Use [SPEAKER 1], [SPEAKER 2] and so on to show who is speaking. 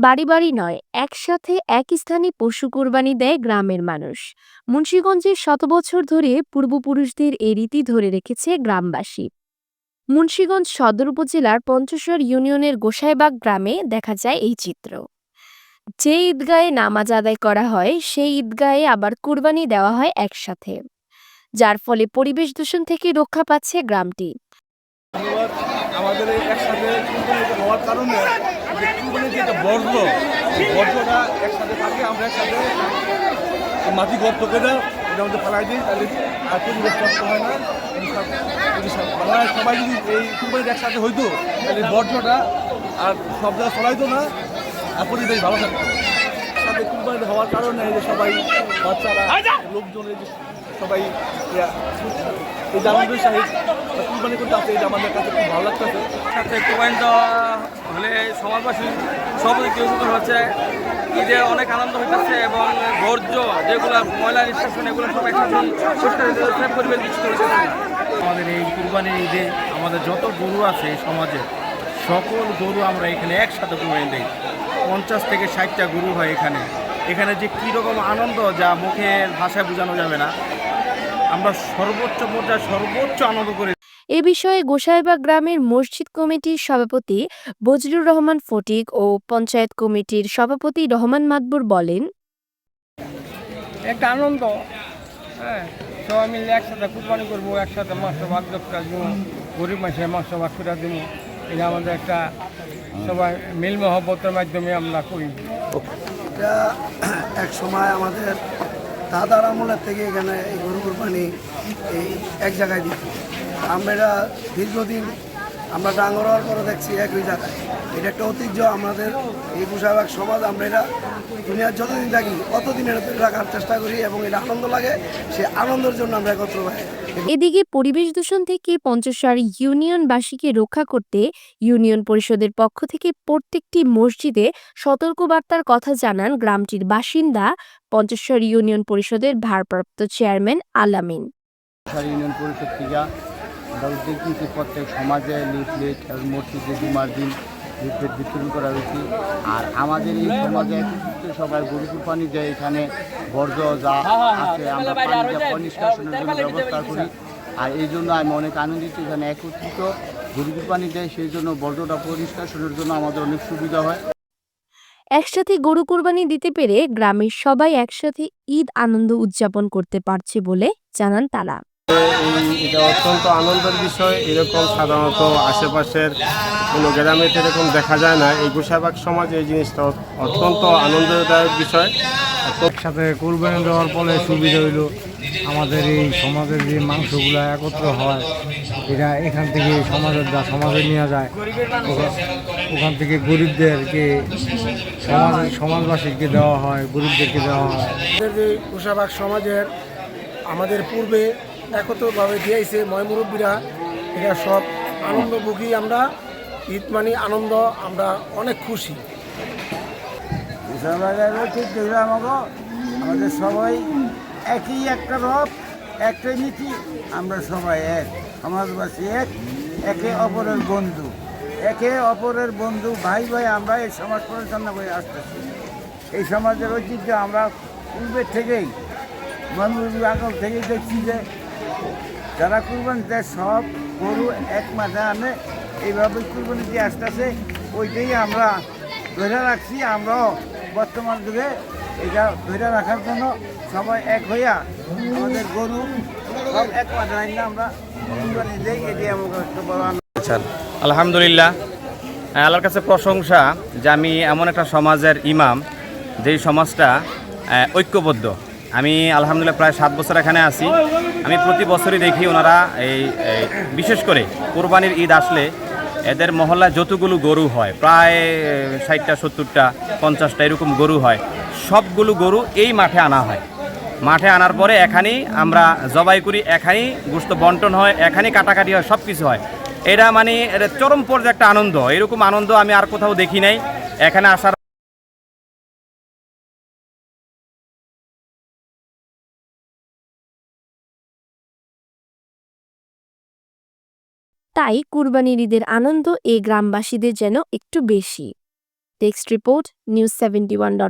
[SPEAKER 1] বাড়ি বাড়ি নয়, একসাথে এক স্থানে পশু কোরবানি দেয় গ্রামের মানুষ। মুন্সীগঞ্জে শত বছর ধরে পূর্বপুরুষদের এই রীতি ধরে রেখেছে গ্রামবাসী। মুন্সীগঞ্জ সদর উপজেলার পঞ্চশর ইউনিয়নের গোসাইবাগ গ্রামে দেখা যায় এই চিত্র। যে ঈদগাহে নামাজ আদায় করা হয়, সেই ঈদগাহে আবার কুরবানি দেওয়া হয় একসাথে। যার ফলে পরিবেশ দূষণ থেকে রক্ষা পাচ্ছে গ্রামটি।
[SPEAKER 2] আমাদের একসাথে কারণে কুরবানির যে একটা বর্জ্য বর্জ্যটা একসাথে থাকে আমরা একসাথে মাটি গর্ত করে এটা মধ্যে ফেলাই দিই তাহলে আর পরিবেশ নষ্ট হয় না। আমরা সবাই যদি এই কুরবানিটা একসাথে হইতো তাহলে বর্জ্যটা আর সব জায়গায় ফলাইতো না আর পরিবেশ ভালো থাকতো। একসাথে কুরবানি হওয়ার কারণে এই যে সবাই বাচ্চারা লোকজন এই যে সবাই এই আনন্দের সাহিত কুরবানি করতে আসে এটা আমাদের কাছে খুব ভালো লাগতেছে।
[SPEAKER 3] সাথে কোরবানি দেওয়া হলে সমাজবাসী সব উপকার হচ্ছে? ঈদে অনেক আনন্দ হইতেছে এবং বর্জ্য যেগুলো ময়লা নিষ্কাশন এগুলো সব একসাথে পরিষ্কার হইতেছে, পরিবেশ দূষিত হইতেছে।
[SPEAKER 4] আমাদের এই কুরবানির ঈদে আমাদের যত গরু আছে এই সমাজে সকল গরু আমরা এখানে একসাথে কুরবানি দিই। পঞ্চাশ থেকে ষাটটা গরু হয় এখানে। এখানে যে কীরকম আনন্দ যা মুখের ভাষায় বোঝানো যাবে না। আমরা সর্বোচ্চ পর্যায়ে সর্বোচ্চ আনন্দ করে।
[SPEAKER 1] এ বিষয়ে গোসাইবা গ্রামের মসজিদ কমিটির সভাপতি বজলুর রহমান ফটিক ও পঞ্চায়েত কমিটির সভাপতি রহমান মাদবুর বলেন
[SPEAKER 5] একটা আনন্দ হ্যাঁ সবাই মিলে একসাথে কুরবানি করব একসাথে মাংস ভাগ দিব গরিব মাংস ভাগ করে দিব। এটা আমাদের একটা সবাই মিল মহব্বতের মাধ্যমে আমরা করি।
[SPEAKER 6] এক সময় আমাদের দাদার আমলের থেকে এখানে এই গরু পানি এই এক জায়গায় দিত আমরা দীর্ঘদিন আমরা ডাঙর হওয়ার পরে দেখছি একই জায়গায়। এটা একটা ঐতিহ্য আমাদের এই কুষাবাগ সমাজ আমরা এটা দুনিয়ার যতদিন থাকি ততদিন এটা রাখার চেষ্টা করি এবং এটা আনন্দ লাগে সে আনন্দের জন্য আমরা একত্র হয়
[SPEAKER 1] এদিকে পরিবেশ দূষণ থেকে পঞ্চশার ইউনিয়নবাসীকে রক্ষা করতে ইউনিয়ন পরিষদের পক্ষ থেকে প্রত্যেকটি মসজিদে সতর্কবার্তার কথা জানান গ্রামটির বাসিন্দা পঞ্চশার ইউনিয়ন পরিষদের ভারপ্রাপ্ত চেয়ারম্যান আলামিন।
[SPEAKER 7] ইউনিয়ন পরিষদ থেকে আমরা উদ্যোগ প্রত্যেক সমাজে লিফলেট এবং মসজিদে জুমার দিন লিফলেট বিতরণ করা হয়েছে। আর আমাদের এই সমাজে একত্রিত সবাই গরু পানি যে এখানে বর্জ্য যা আছে আমরা পানি নিষ্কাশনের জন্য ব্যবস্থা করি। আর এই জন্য আমি অনেক আনন্দিত এখানে একত্রিত গরু পানি দেয় সেই জন্য বর্জ্যটা পরিষ্কারের জন্য আমাদের অনেক সুবিধা হয়।
[SPEAKER 1] একসাথে গরু কোরবানি দিতে পেরে গ্রামের সবাই একসাথে ঈদ আনন্দ উদযাপন করতে পারছে বলে জানান তারা।
[SPEAKER 8] এটা অত্যন্ত আনন্দের বিষয়। এরকম সাধারণত আশেপাশের কোনো গ্রামে তো এরকম দেখা যায় না। এই গোসাইবাগ সমাজে এই জিনিসটা অত্যন্ত আনন্দদায়ক বিষয়।
[SPEAKER 9] একসাথে কোরবানি দেওয়ার ফলে সুবিধা হইল। আমাদের এই সমাজের যে মাংসগুলো একত্র হয় এটা এখান থেকে সমাজের যা সমাজে নেওয়া যায় ওখা- ওখান থেকে গরিবদেরকে সমাজ সমাজবাসীকে দেওয়া হয় গরিবদেরকে দেওয়া হয়।
[SPEAKER 6] আমাদের যে কুষাবাগ সমাজের আমাদের পূর্বে একত্রভাবে দিয়েছে ময়মুরব্বীরা এটা সব আনন্দভোগী আমরা ঈদ মানে আনন্দ, আমরা অনেক খুশি।
[SPEAKER 7] ঠিক আমাদের সবাই একই একটা রব, একটাই নীতি। আমরা সবাই এক, সমাজবাসী এক, একে অপরের বন্ধু। একে অপরের বন্ধু, ভাই ভাই, আমরা এই সমাজ পরিচালনা করে আসতেছি। এই সমাজের ঐতিহ্য আমরা পূর্বের থেকেই মনমুরবি আগল থেকেই দেখছি যে যারা কুরবানি দেয় সব গরু এক মাঠে আনে। এইভাবে কুরবানি দিয়ে আসতেছে ওইটাই আমরা ধরে রাখছি। আমরাও বর্তমান যুগে এটা ধরে রাখার জন্য সবাই এক হইয়া আমাদের গরু সব এক মাঠে আইন আমরা কুরবানি দেই। এটি আমাকে একটা বড়
[SPEAKER 3] আলহামদুলিল্লাহ। আহ, আল্লাহর কাছে প্রশংসা যে আমি এমন একটা সমাজের ইমাম যেই সমাজটা ঐক্যবদ্ধ। আমি আলহামদুলিল্লাহ প্রায় সাত বছর এখানে আছি। আমি প্রতি বছরই দেখি ওনারা এই বিশেষ করে কোরবানির ঈদ আসলে এদের মহল্লায় যতগুলো গরু হয়, প্রায় ষাটটা, সত্তরটা, পঞ্চাশটা এরকম গরু হয়, সবগুলো গরু এই মাঠে আনা হয়। মাঠে আনার পরে এখানেই আমরা জবাই করি, এখানেই গোস্ত বন্টন হয়, এখানেই কাটাকাটি হয় সব কিছু হয়। এটা মানে চরম পর্যায়ে একটা আনন্দ, এরকম আনন্দ আমি আর কোথাও দেখি নাই। এখানে আসার
[SPEAKER 1] তাই কুরবানির ঈদের আনন্দ এই গ্রামবাসীদের যেন একটু বেশি। Text report news seventy one dot